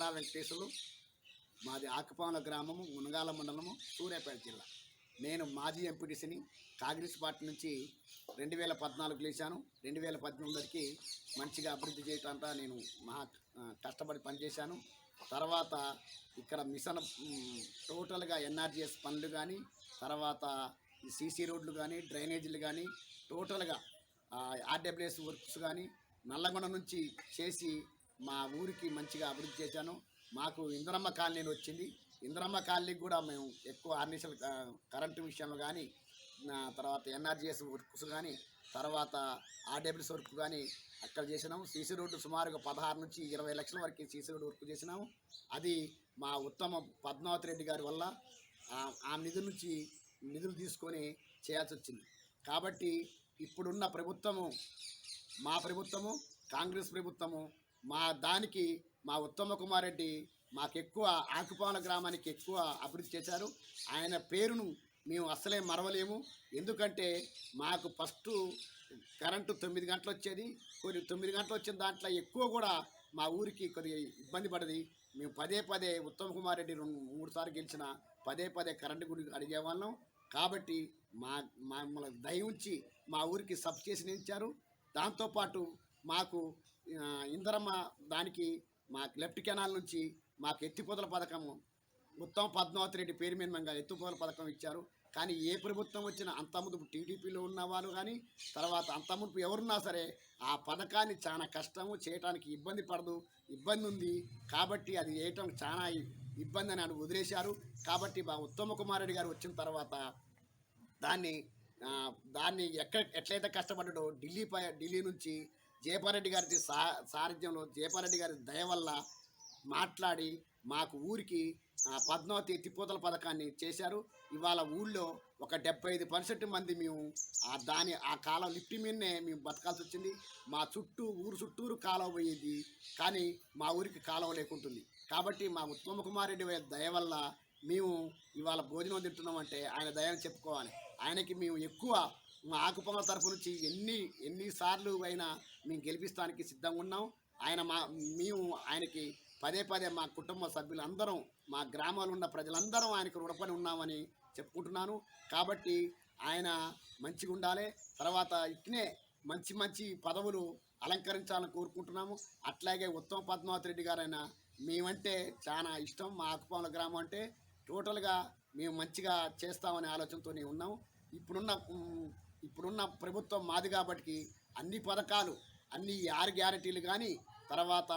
రా వెంకటేశ్వరులు మాది ఆకుపాముల గ్రామము మునగాల మండలము సూర్యాపేట జిల్లా. నేను మాజీ ఎంపీటీసీని కాంగ్రెస్ పార్టీ నుంచి రెండు వేల పద్నాలుగు లేచాను. రెండు వేల పద్దెనిమిదికి మంచిగా అభివృద్ధి చేయటంతా నేను మహా కష్టపడి పనిచేశాను. తర్వాత ఇక్కడ మిషన్ టోటల్గా ఎన్ఆర్జీఎస్ పనులు కానీ తర్వాత సీసీ రోడ్లు కానీ డ్రైనేజీలు కానీ టోటల్గా ఆర్డబ్ల్యూఎస్ వర్క్స్ కానీ నల్లగొండ నుంచి చేసి మా ఊరికి మంచిగా అభివృద్ధి చేశాను. మాకు ఇంద్రమ్మ కాలనీ వచ్చింది. ఇంద్రమ్మ కాలనీకి కూడా మేము ఎక్కువ ఆర్నిషల్ కరెంటు విషయంలో కానీ నా తర్వాత ఎన్ఆర్జీఎస్ వర్క్స్ కానీ తర్వాత ఆర్డబ్ల్యూస్ వర్క్ కానీ అక్కడ చేసినాము. సీసీ రోడ్డు సుమారుగా పదహారు నుంచి ఇరవై లక్షల వరకు సీసీ రోడ్డు వర్క్ చేసినాము. అది మా ఉత్తమ పద్మావతి రెడ్డి గారి వల్ల ఆ- ఆ నిధుల నుంచి నిధులు తీసుకొని చేయాల్సి వచ్చింది. కాబట్టి ఇప్పుడున్న ప్రభుత్వము మా ప్రభుత్వము కాంగ్రెస్ ప్రభుత్వము మా దానికి మా ఉత్తమ కుమార్ రెడ్డి మాకు ఎక్కువ ఆకుపాల గ్రామానికి ఎక్కువ అభివృద్ధి చేశారు. ఆయన పేరును మేము అస్సలే మరవలేము. ఎందుకంటే మాకు ఫస్ట్ కరెంటు తొమ్మిది గంటలు వచ్చేది కొన్ని తొమ్మిది గంటలు వచ్చిన దాంట్లో ఎక్కువ కూడా మా ఊరికి కొద్దిగా ఇబ్బంది పడది. మేము పదే పదే ఉత్తమ్ కుమార్ రెడ్డి రెండు మూడు సార్లు గెలిచిన పదే పదే కరెంటు గురించి అడిగేవాళ్ళం. కాబట్టి మా మమ్మల్ని దయ ఉంచి మా ఊరికి సబ్స్టేషన్ ఇచ్చారు దాంతోపాటు మాకు ఇందరమ్మ దానికి మా లెఫ్ట్ కెనాల్ నుంచి మాకు ఎత్తిపోతల పథకము. ఉత్తమ పద్మావతి రెడ్డి పేరు మీద మేము ఎత్తిపోతల పథకం ఇచ్చారు. కానీ ఏ ప్రభుత్వం వచ్చినా అంతముందు టీడీపీలో ఉన్న వాళ్ళు కానీ తర్వాత అంతముందు ఎవరున్నా సరే ఆ పథకాన్ని చాలా కష్టము చేయటానికి ఇబ్బంది పడదు ఇబ్బంది ఉంది. కాబట్టి అది చేయటం చాలా ఇబ్బంది అని అని వదిలేశారు. కాబట్టి మా ఉత్తమ కుమార్ రెడ్డి గారు వచ్చిన తర్వాత దాన్ని దాన్ని ఎక్కడ ఎట్లయితే కష్టపడ్డాడో ఢిల్లీ పై ఢిల్లీ నుంచి జయపారెడ్డి గారి సా సారథ్యంలో జయపారెడ్డి గారి దయ వల్ల మాట్లాడి మాకు ఊరికి పద్మావతి ఎత్తిపోతల పథకాన్ని చేశారు. ఇవాళ ఊళ్ళో ఒక డెబ్బై ఐదు పర్సెంట్ మంది మేము ఆ దాని ఆ కాలం లిఫ్ట్ మీదనే మేము బతకాల్సి వచ్చింది. మా చుట్టూ ఊరు చుట్టూరు కాలువ పోయేది. కానీ మా ఊరికి కాలువ లేకుంటుంది. కాబట్టి మా ఉత్తమ కుమార్ రెడ్డి దయ వల్ల మేము ఇవాళ భోజనం తింటున్నామంటే ఆయన దయని చెప్పుకోవాలి. ఆయనకి మేము ఎక్కువ మా ఆకుపొంగల తరఫు నుంచి ఎన్ని ఎన్నిసార్లు అయినా మేము గెలిపిస్తానికి సిద్ధంగా ఉన్నాం. ఆయన మా మేము ఆయనకి పదే పదే మా కుటుంబ సభ్యులందరం మా గ్రామాలు ఉన్న ప్రజలందరం ఆయనకు రుణపడి ఉన్నామని చెప్పుకుంటున్నాను. కాబట్టి ఆయన మంచిగా ఉండాలి. తర్వాత ఇట్నే మంచి మంచి పదవులు అలంకరించాలని కోరుకుంటున్నాము. అట్లాగే ఉత్తమ పద్మావతి రెడ్డి గారైనా మేమంటే చాలా ఇష్టం. మా ఆకుపాముల గ్రామం అంటే టోటల్గా మేము మంచిగా చేస్తామనే ఆలోచనతోనే ఉన్నాం. ఇప్పుడున్న ఇప్పుడున్న ప్రభుత్వం మాది కాబట్టి అన్ని పథకాలు అన్ని ఆరు గ్యారెంటీలు కానీ తర్వాత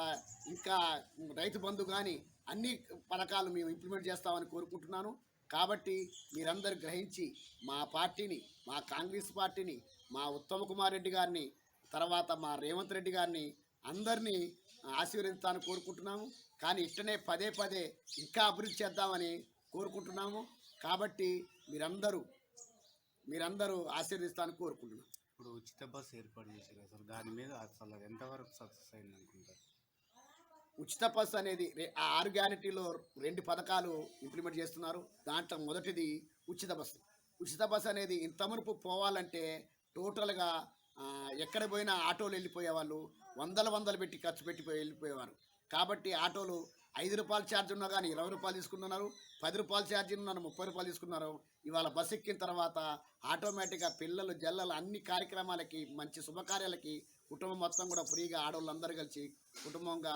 ఇంకా రైతు బంధు కానీ అన్ని పథకాలు మేము ఇంప్లిమెంట్ చేస్తామని కోరుకుంటున్నాను. కాబట్టి మీరందరూ గ్రహించి మా పార్టీని మా కాంగ్రెస్ పార్టీని మా ఉత్తమ కుమార్ రెడ్డి గారిని తర్వాత మా రేవంత్ రెడ్డి గారిని అందరినీ ఆశీర్వదించాలని కోరుకుంటున్నాము. కానీ ఇట్టనే పదే పదే ఇంకా అభివృద్ధి చేద్దామని కోరుకుంటున్నాము. కాబట్టి మీరందరూ మీరందరూ ఆశీర్వదిస్తానని కోరుకుంటున్నాను ఇప్పుడు ఉచిత బస్సు ఏర్పాటు చేశారు అసలు దాని మీద అసలు ఎంతవరకు సక్సెస్ అయింది అనుకుంటారు? ఉచిత బస్సు అనేది ఆ ఆరు గ్యారెంటీలో రెండు పథకాలు ఇంప్లిమెంట్ చేస్తున్నారు. దాంట్లో మొదటిది ఉచిత బస్సు. ఉచిత బస్సు అనేది ఇంత మునుపు పోవాలంటే టోటల్గా ఎక్కడ పోయినా ఆటోలు వెళ్ళిపోయేవాళ్ళు వందల వందలు పెట్టి ఖర్చు పెట్టి పోయి వెళ్ళిపోయేవారు. కాబట్టి ఆటోలు ఐదు రూపాయల ఛార్జ్ ఉన్నా కానీ ఇరవై రూపాయలు తీసుకున్నారు పది రూపాయల ఛార్జ్ ఉన్నాను ముప్పై రూపాయలు తీసుకున్నారు ఇవాళ బస్ ఎక్కిన తర్వాత ఆటోమేటిక్గా పిల్లలు జల్లలు అన్ని కార్యక్రమాలకి మంచి శుభకార్యాలకి కుటుంబం మొత్తం కూడా ఫ్రీగా ఆడవాళ్ళందరూ కలిసి కుటుంబంగా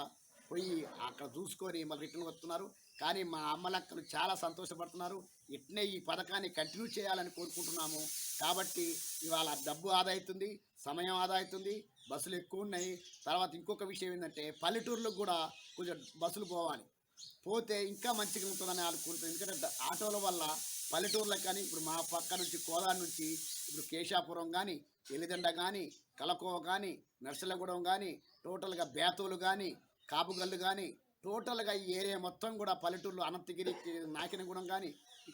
పోయి అక్కడ చూసుకొని మళ్ళీ రిటర్న్ వస్తున్నారు. కానీ మా అమ్మలక్కలు చాలా సంతోషపడుతున్నారు. ఇట్నే ఈ పథకాన్ని కంటిన్యూ చేయాలని కోరుకుంటున్నాము. కాబట్టి ఇవాళ డబ్బు ఆదా అవుతుంది సమయం ఆదా అవుతుంది బస్సులు ఎక్కువ ఉన్నాయి. తర్వాత ఇంకొక విషయం ఏంటంటే పల్లెటూర్లకు కూడా కొంచెం బస్సులు పోవాలి. పోతే ఇంకా మంచిగా ఉంటుందని అనుకుంటుంది ఎందుకంటే ఆటోల వల్ల పల్లెటూర్లకు కానీ ఇప్పుడు మా పక్క నుంచి కోదాడ నుంచి ఇప్పుడు కేశాపురం కానీ ఎలిదండ కానీ కలకోవ కానీ నర్సలగూడెం కానీ టోటల్గా బేతోలు కానీ కాపుగల్లు కానీ టోటల్గా ఈ ఏరియా మొత్తం కూడా పల్లెటూళ్ళు అనంతగిరి నాకినగూడెం కానీ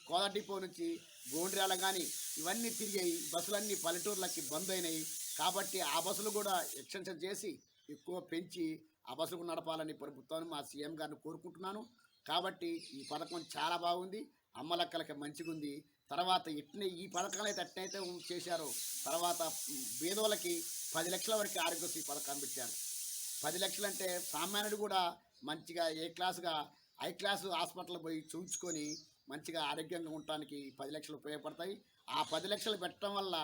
కోదటిపో డిపో నుంచి గోండ్రాల కానీ ఇవన్నీ తిరిగాయి బస్సులన్నీ పల్లెటూర్లకి బంద్ అయినాయి. కాబట్టి ఆ బస్సులు కూడా ఎక్స్టెన్షన్ చేసి ఎక్కువ పెంచి ఆ బస్సులు నడపాలని ప్రభుత్వాన్ని మా సీఎం గారిని కోరుకుంటున్నాను. కాబట్టి ఈ పథకం చాలా బాగుంది. అమ్మలక్కలకి మంచిగా ఉంది. తర్వాత ఇట్నే ఈ పథకాలు అయితే అట్నైతే చేశారో. తర్వాత పేదోళ్ళకి పది లక్షల వరకు ఆరోగ్యశ్రీ పథకాన్ని పెట్టారు. పది లక్షలు అంటే సామాన్యుడు కూడా మంచిగా ఏ క్లాసుగా హై క్లాసు హాస్పిటల్ పోయి చూపించుకొని మంచిగా ఆరోగ్యంగా ఉండటానికి పది లక్షలు ఉపయోగపడతాయి. ఆ పది లక్షలు పెట్టడం వల్ల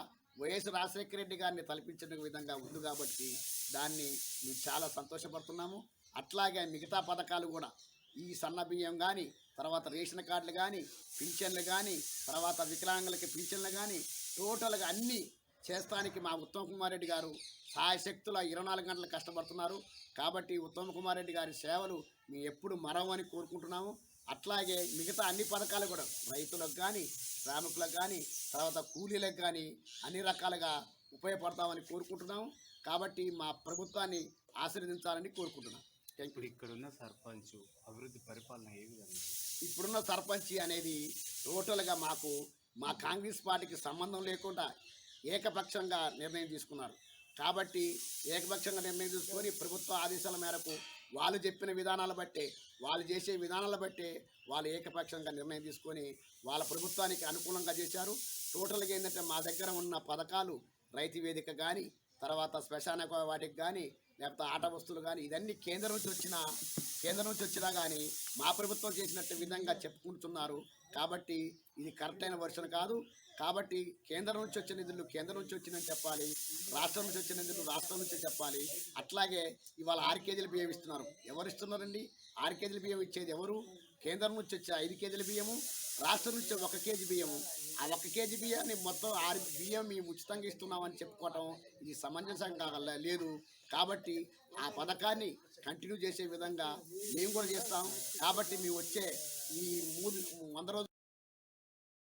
వైఎస్ రాజశేఖర రెడ్డి గారిని తలపించిన విధంగా ఉంది కాబట్టి దాన్ని మేము చాలా సంతోషపడుతున్నాము. అట్లాగే మిగతా పథకాలు కూడా ఈ సన్న బియ్యం కానీ తర్వాత రేషన్ కార్డులు కానీ పింఛన్లు కానీ తర్వాత వికలాంగులకి పింఛన్లు కానీ టోటల్గా అన్నీ చేస్తానికి మా ఉత్తమ్ కుమార్ రెడ్డి గారు సాయశక్తుల ఇరవై నాలుగు గంటలు కష్టపడుతున్నారు. కాబట్టి ఉత్తమ్ కుమార్ రెడ్డి గారి సేవలు మేము ఎప్పుడు మరవని కోరుకుంటున్నాము. అట్లాగే మిగతా అన్ని పథకాలు కూడా రైతులకు కానీ శ్రామికులకు కానీ తర్వాత కూలీలకు కానీ అన్ని రకాలుగా ఉపయోగపడతామని కోరుకుంటున్నాము. కాబట్టి మా ప్రభుత్వాన్ని ఆశీర్వదించాలని కోరుకుంటున్నాం. ఇప్పుడు ఇక్కడున్న సర్పంచ్ అభివృద్ధి పరిపాలన ఏ విధంగా? ఇప్పుడున్న సర్పంచ్ అనేది టోటల్గా మాకు మా కాంగ్రెస్ పార్టీకి సంబంధం లేకుండా ఏకపక్షంగా నిర్ణయం తీసుకున్నారు. కాబట్టి ఏకపక్షంగా నిర్ణయం తీసుకొని ప్రభుత్వ ఆదేశాల మేరకు వాళ్ళు చెప్పిన విధానాలు బట్టే వాళ్ళు చేసే విధానాలు బట్టే వాళ్ళు ఏకపక్షంగా నిర్ణయం తీసుకొని వాళ్ళ ప్రభుత్వానికి అనుకూలంగా చేశారు. టోటల్గా ఏంటంటే మా దగ్గర ఉన్న పథకాలు రైతు వేదిక కానీ తర్వాత శ్మశాన వాటికి కానీ లేకపోతే ఆట వస్తువులు కానీ ఇదన్నీ కేంద్రం నుంచి వచ్చిన కేంద్రం నుంచి వచ్చినా కానీ మా ప్రభుత్వం చేసినట్టు విధంగా చెప్పుకుంటున్నారు. కాబట్టి ఇది కరెక్ట్ అయిన వర్షన్ కాదు. కాబట్టి కేంద్రం నుంచి వచ్చిన నిధులు కేంద్రం నుంచి వచ్చినని చెప్పాలి. రాష్ట్రం నుంచి వచ్చిన నిధులు రాష్ట్రం నుంచి చెప్పాలి. అట్లాగే ఇవాళ ఆరు కేజీల బియ్యం ఇస్తున్నారు. ఎవరు ఇస్తున్నారండి? ఆరు కేజీల బియ్యం ఇచ్చేది ఎవరు? కేంద్రం నుంచి వచ్చే ఐదు కేజీల బియ్యము రాష్ట్రం నుంచి ఒక కేజీ బియ్యము. ఆ ఒక కేజీ బియ్యాన్ని మొత్తం ఆరు బియ్యం మేము ఉచితంగా ఇస్తున్నామని చెప్పుకోవటం ఇది సమంజసంగా లేదు. కాబట్టి ఆ పథకాన్ని కంటిన్యూ చేసే విధంగా మేము కూడా చేస్తాం. కాబట్టి మేము వచ్చే ఈ మూడు వంద రోజుల